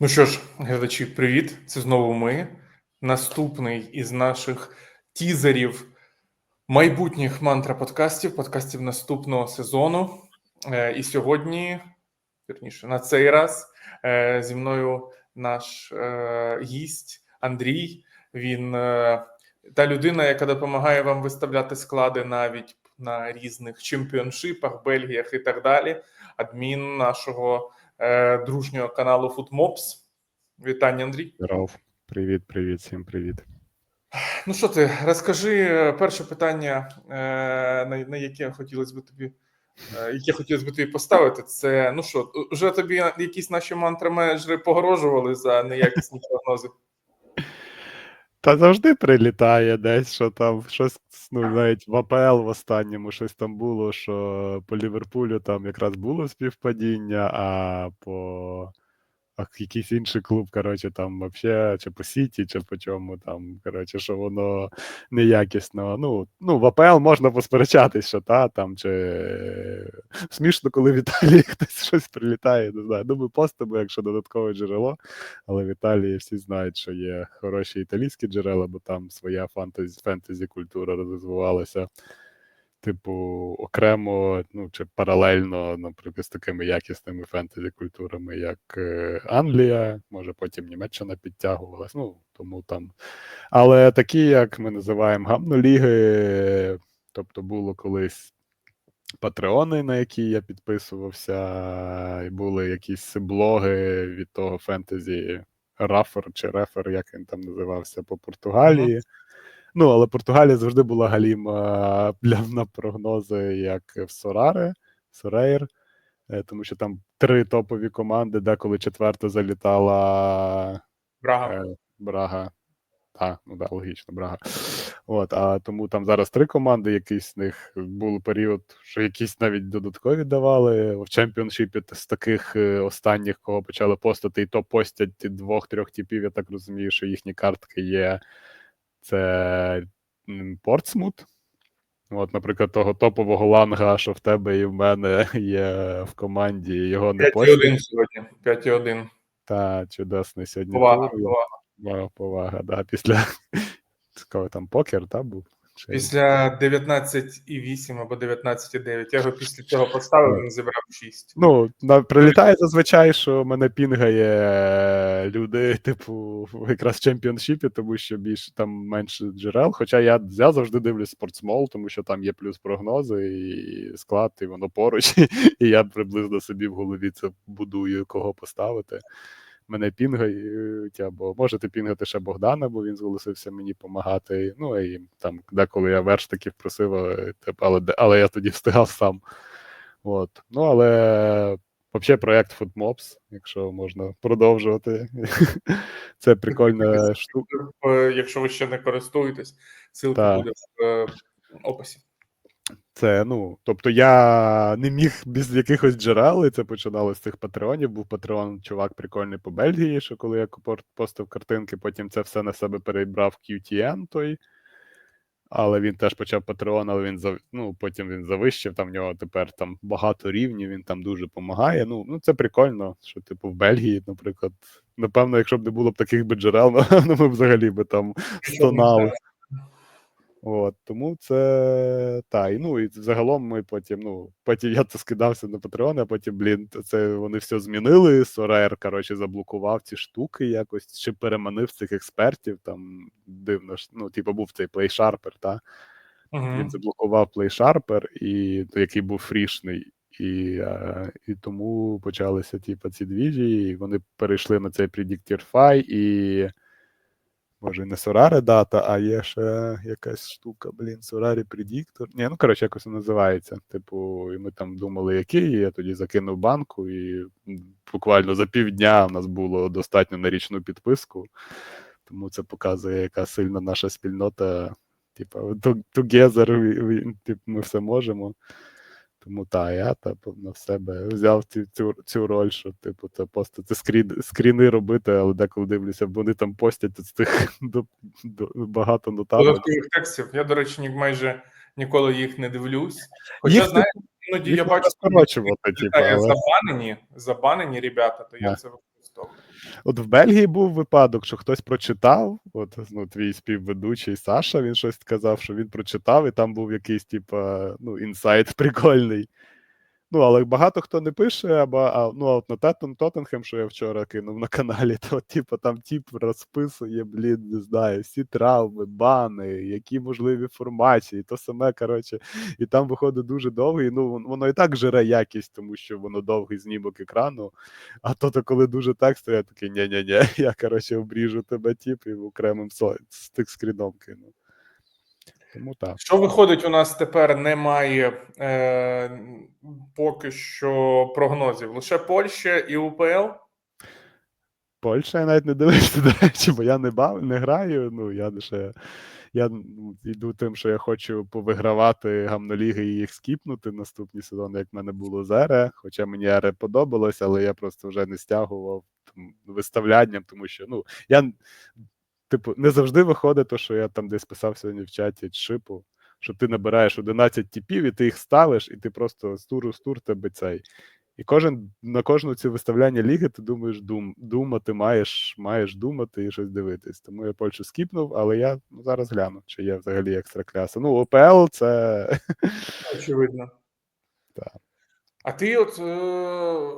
Ну що ж, глядачі, привіт! Це знову ми. Наступний із наших тізерів майбутніх мантра подкастів, подкастів наступного сезону. Е, І сьогодні, вірніше, на цей раз е, зі мною наш е, гість Андрій. Він та людина, яка допомагає вам виставляти склади навіть на різних чемпіоншипах, Бельгіях і так далі. Адмін нашого е, дружнього каналу FootMops. Вітання, Андрій. Здоров. Привіт, привіт, всім привіт. Ну що ти, розкажи е, перше питання, е, на, на яке хотілося б тобі, е, яке хотілося б тобі поставити. Це ну що, вже тобі якісь наші мантри-менеджери погрожували за неякісні прогнози? Та завжди прилітає десь, що там щось, ну, навіть в АПЛ в останньому щось там було, що по Ліверпулю там якраз було співпадіння, а по а якийсь інший клуб, коротше, там вообще, чи по Сіті, чи по чому там, коротше, що воно неякісно. Ну, ну в АПЛ можна посперечатись, що та там, чи смішно, коли в Італії хтось щось прилітає, не знаю. Думаю, постимо, якщо додаткове джерело, але в Італії всі знають, що є хороші італійські джерела, бо там своя фентезі культура розвивалася. Типу, окремо, ну чи паралельно, наприклад, з такими якісними фентезі культурами, як е, Англія, може потім Німеччина підтягувалась. Ну тому там. Але такі, як ми називаємо гамноліги, тобто було колись патреони, на які я підписувався, і були якісь блоги від того фентезі Рафер чи Рефер, як він там називався, по Португалії. Ну, але Португалія завжди була галіма для на прогнози, як в Сорари, Сорейр, е, тому що там три топові команди, деколи четверта залітала Брага. е, Брага. Так, ну да, логічно, Брага. От, а тому там зараз три команди, якийсь з них був період, що якісь навіть додаткові давали. В чемпіоншипі з таких е, останніх, кого почали постати, і то постять двох-трьох типів, я так розумію, що їхні картки є. Це Портсмут. От, наприклад, того топового ланга, що в тебе і в мене є в команді, його не 5-1 постять. сьогодні. 5-1. Та чудесний сьогодні. Повага, повага. Повага, повага, да. Після коли там покер, та був? Чи... Після 19,8 або 19,9. Я його після цього поставив, він зібрав 6. Ну, прилітає зазвичай, що мене пінгає люди, типу, якраз в чемпіоншіпі, тому що більше там менше джерел. Хоча я, я завжди дивлюсь спортсмол, тому що там є плюс прогнози і склад, і воно поруч. І я приблизно собі в голові це будую, кого поставити. Мене пінгають, або можете пінгати ще Богдана, бо він зголосився мені допомагати. Ну і там, деколи я верштаків просив, але, типу, але, але я тоді встигав сам. От. Ну, але взагалі проєкт FootMops, якщо можна продовжувати. Це прикольна штука. Е, Якщо ви ще не користуєтесь, ссылка буде в е, описі. Це, ну, тобто я не міг без якихось джерел, і це починалося з цих патреонів. Був патреон, чувак прикольний по Бельгії, що коли я постив картинки, потім це все на себе перебрав QTN той. Але він теж почав патреон, але він зав... ну, потім він завищив, там в нього тепер там багато рівнів, він там дуже допомагає. Ну, ну це прикольно, що, типу, в Бельгії, наприклад, напевно, якщо б не було б таких би джерел, напевно, ми взагалі би там стонали. От, тому це та, і ну і загалом ми потім, ну, потім я це скидався на Patreon, а потім, блін, це вони все змінили. Сорер, коротше, заблокував ці штуки якось, чи переманив цих експертів. Там дивно ж, ну, типу, був цей PlaySharper, та Мгм. він заблокував PlaySharper, і який був фрішний. І, і тому почалися типу, ці двіжі, і вони перейшли на цей Predictor і. Може, не Sorare дата, а є ще якась штука, блін, Sorare Predictor. Ні, ну коротше, якось воно називається. Типу, і ми там думали, який, я тоді закинув банку, і буквально за півдня в нас було достатньо на річну підписку. Тому це показує, яка сильна наша спільнота. Типу, together типу, ми все можемо. Тому та, я типу, на себе взяв цю, цю, цю роль, що типу, це постати скрін, скріни робити, але деколи дивлюся, бо вони там постять з тих до, до, багато нотаток. Текстів. Я, до речі, ні, майже ніколи їх не дивлюсь. Хоча, Їх знаєте, іноді Їх я бачу, типу, забанені, забанені ребята, то я це використовую. От в Бельгії був випадок, що хтось прочитав. От ну, твій співведучий Саша, він щось сказав, що він прочитав, і там був якийсь, типа, ну, інсайт прикольний. Ну, але багато хто не пише, або а, ну, от на Теттон Тоттенхем, що я вчора кинув на каналі, то типу, там тіп розписує, блін, не знаю, всі травми, бани, які можливі формації, то саме, коротше, і там виходить дуже довгий. Ну, воно і так жере якість, тому що воно довгий знімок екрану. А то, то коли дуже тексту, я такий, ні-ні-ні, я коротше обріжу тебе тіп і окремим з скріном кину. Тому так. Що виходить, у нас тепер немає е, поки що прогнозів. Лише Польща і УПЛ. Польща я навіть не дивився, до речі, бо я не бав, не граю. Ну, я лише я йду тим, що я хочу повигравати гамноліги і їх скіпнути наступні сезони, як в мене було з Ере. Хоча мені Ере подобалось, але я просто вже не стягував там, виставлянням, тому що ну, я, типу, не завжди виходить, то, що я там десь писав сьогодні в чаті шипу. Що ти набираєш 11 типів, і ти їх ставиш, і ти просто з туру з тур тебе цей. І кожен на кожну цю виставляння ліги ти думаєш дум, думати, маєш, маєш думати і щось дивитись. Тому я Польщу скіпнув, але я ну, зараз гляну, чи є взагалі екстракляса. Ну, ОПЛ це Очевидно. Так. А ти, от, е,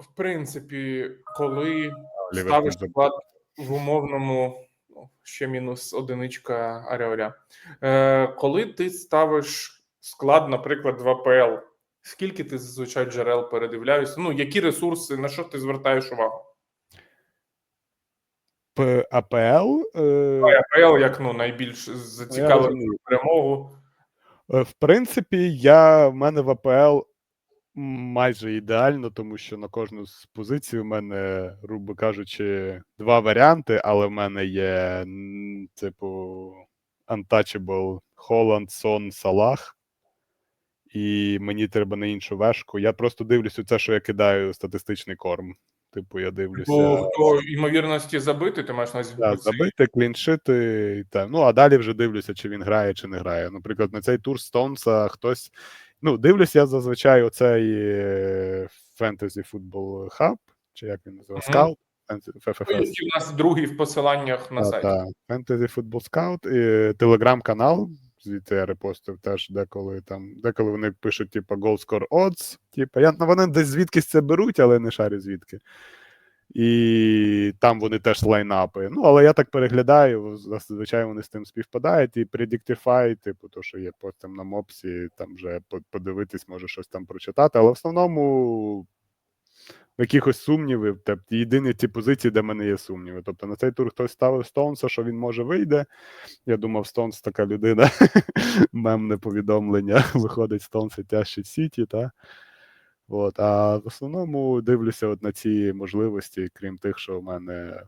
в принципі, коли Ліверпуль ставиш склад в умовному, ще мінус одиничка Аріоля. Е, коли ти ставиш склад, наприклад, в АПЛ, скільки ти зазвичай джерел передивляєшся? Ну, які ресурси, на що ти звертаєш увагу? П- АПЛ. Е, АПЛ як ну, найбільш я зацікавлений перемогу. Е, В принципі, я в мене в АПЛ майже ідеально, тому що на кожну з позицій у мене, грубо кажучи, два варіанти, але в мене є, типу, Untouchable Холланд, Сон, Салах. І мені треба на іншу вешку. Я просто дивлюся це, що я кидаю статистичний корм. Типу, я дивлюся. Бо хто ймовірності забити, ти маєш на Да, забити, кліншити і те. Ну, а далі вже дивлюся, чи він грає, чи не грає. Наприклад, на цей тур Стоунса хтось. Ну, дивлюся я зазвичай оцей Fantasy Football Hub, чи як він називає, Fantasy- FFS. У нас другий в посиланнях на сайті. та. Fantasy Football Scout, і телеграм-канал. Звідти я репостив теж деколи там, деколи вони пишуть, типу, goal score odds. Типу, я, ну, вони десь звідкись це беруть, але не шарю звідки. І там вони теж лайнапи. Ну, але я так переглядаю, зазвичай вони з тим співпадають. І Predictify, типу, то, що є потім на мопсі, там вже подивитись, може щось там прочитати. Але в основному якихось сумнівів. Тобто єдині ті позиції, де в мене є сумніви. Тобто на цей тур хтось ставив Стоунса, що він може вийде. Я думав, Стоунс така людина. Мемне повідомлення. Виходить Стоунс і тяжчить Сіті, та? От, а в основному дивлюся от на ці можливості, крім тих, що в мене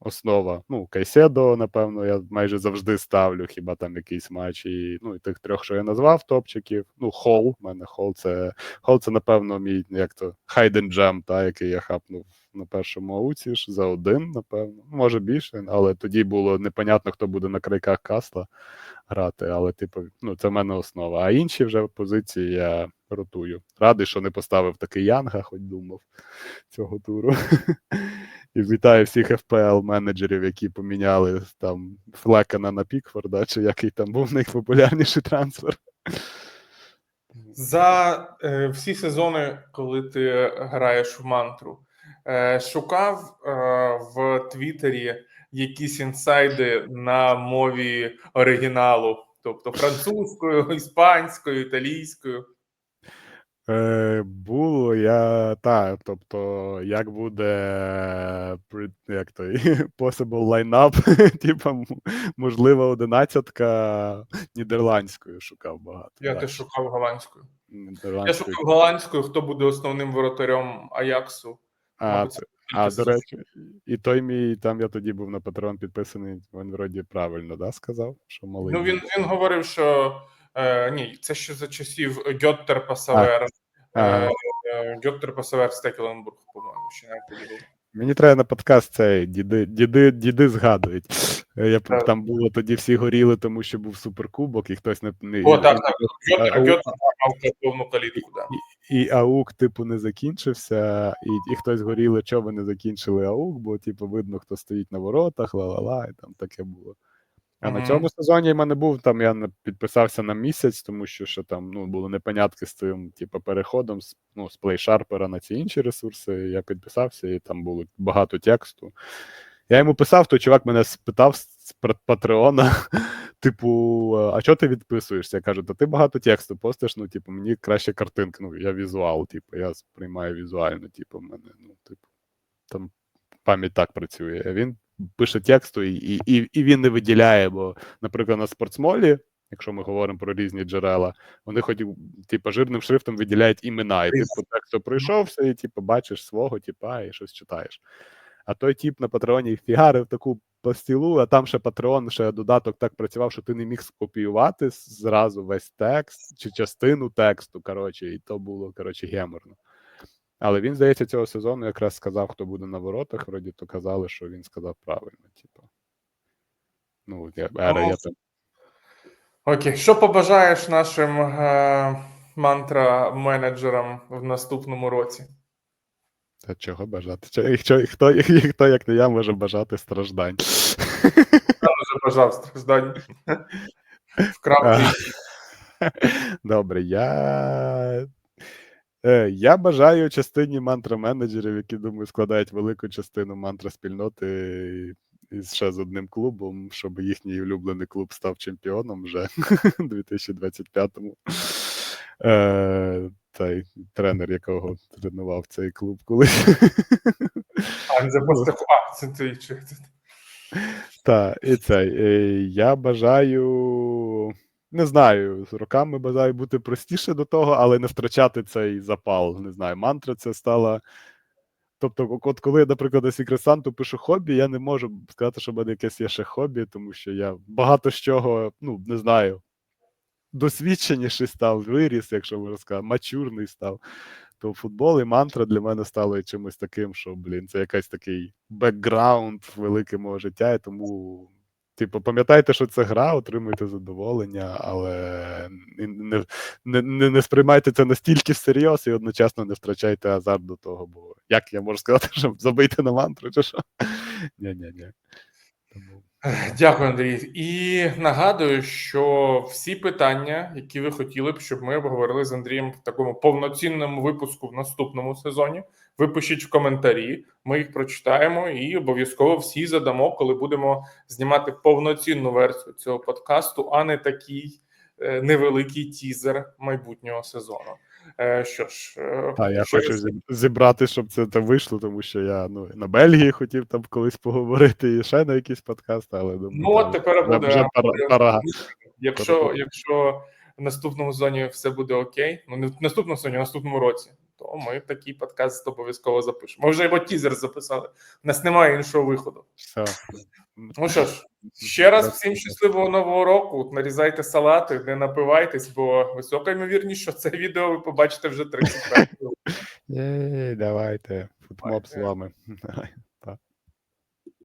основа. Ну, Кайседо, напевно, я майже завжди ставлю, хіба там якийсь матч. І, ну, і тих трьох, що я назвав, топчиків. Ну, Хол. У мене Хол це, Хол це, напевно, мій як то Хайден Джем, та, який я хапнув на першому ауці ж за один, напевно. Може більше, але тоді було непонятно, хто буде на крайках касла грати. Але, типу, ну, це в мене основа. А інші вже позиції я ротую. Радий, що не поставив такий Янга, хоч думав цього туру. І вітаю всіх FPL менеджерів, які поміняли там Флекена на Пікфорда, чи який там був найпопулярніший трансфер. За е, всі сезони, коли ти граєш в мантру, е, шукав е, в Твіттері якісь інсайди на мові оригіналу, тобто французькою, іспанською, італійською. Е, було я так, тобто, як буде як той possible lineup, типа м- можлива одинадцятка нідерландською шукав багато. Я теж шукав голландською. Я шукав голландською, хто буде основним воротарем Аяксу. А, Мабуть, це а, до речі, і той мій, там я тоді був на Патрон підписаний, він вроді правильно да, сказав, що малий. Ну він, він говорив, що е, ні, це ще за часів Гьоттер Пасавер. Е, е, Гьоттер Пасавер Стекеленбург, по-моєму, ще навіть. Мені треба на подкаст цей діди, діди, діди згадують. Е, Я Так. там було тоді всі горіли, тому що був суперкубок, і хтось не, не О, і- так, так. мав повну калітку, да. і аук, типу, не закінчився, і, і хтось горіли, що ви не закінчили аук, бо, типу, видно, хто стоїть на воротах, ла-ла-ла, і там таке було. А на цьому сезоні в мене був там, я підписався на місяць, тому що ще там ну, були непонятки з цим, типу, переходом з, ну, з PlaySharper на ці інші ресурси. Я підписався, і там було багато тексту. Я йому писав, той чувак мене спитав з Патреона, типу, а чого ти відписуєшся? Я кажу, та ти багато тексту постиш, ну, типу, мені краще картинки. Ну, я візуал, типу, я сприймаю візуально, типу, в мене, ну, типу, там пам'ять так працює. Він пише тексту, і, і, і, і він не виділяє, бо, наприклад, на спортсмолі, якщо ми говоримо про різні джерела, вони хоч, типу, жирним шрифтом виділяють імена, і ти по тексту пройшовся, і типу, бачиш свого, типа, і щось читаєш. А той тип на патреоні фігарив таку пластілу, а там ще патреон, ще додаток так працював, що ти не міг скопіювати зразу весь текст чи частину тексту. Коротше, і то було коротше геморно. Але він, здається, цього сезону якраз сказав, хто буде на воротах. Вроді то казали, що він сказав правильно. Типу. Ну, я, ера, я там. Окей, що побажаєш нашим е, мантра-менеджерам в наступному році? Та чого бажати? Чо- Хто, хто, хто, як не я, може бажати страждань. Я вже бажав страждань. Твій Добре, я. Е, Я бажаю частині мантра-менеджерів, які, думаю, складають велику частину мантра-спільноти із ще з одним клубом, щоб їхній улюблений клуб став чемпіоном вже у 2025-му. Е, та й тренер, якого тренував цей клуб колись. А, це ти чи? Так, і цей. е, Я бажаю. Не знаю, з роками бажаю бути простіше до того, але не втрачати цей запал. Не знаю, мантра це стала. Тобто, от коли я, наприклад, на Santa пишу хобі, я не можу сказати, що в мене якесь є ще хобі, тому що я багато з чого, ну, не знаю, досвідченіший став, виріс, якщо можна сказати, мачурний став. То футбол і мантра для мене стало чимось таким, що, блін, це якийсь такий бекграунд великий мого життя, і тому. Типу, пам'ятайте, що це гра, отримуйте задоволення, але не, не, не, не сприймайте це настільки всерйоз і одночасно не втрачайте азарт до того, бо як я можу сказати, що забийте на мантру, чи що? Ні-ні-ні. Тому Дякую, Андрій. І нагадую, що всі питання, які ви хотіли б, щоб ми обговорили з Андрієм в такому повноцінному випуску в наступному сезоні, ви пишіть в коментарі. Ми їх прочитаємо і обов'язково всі задамо, коли будемо знімати повноцінну версію цього подкасту, а не такий е, невеликий тізер майбутнього сезону. Е, Що ж, е, Та, я хочу раз- зібрати, щоб це там вийшло, тому що я ну, на Бельгії хотів там колись поговорити і ще на якийсь подкаст, але думаю, Ну, от тепер буде- вже пара, пара. Якщо, якщо в наступному сезоні все буде окей, ну не в наступному сезоні, в наступному році, то ми такий подкаст обов'язково запишемо. Ми вже його тізер записали. У нас немає іншого виходу. Все. Ну що ж, ще раз всім щасливого нового року. Нарізайте салати, не напивайтесь, бо висока ймовірність, що це відео ви побачите вже 30 років. давайте. футмоб з вами.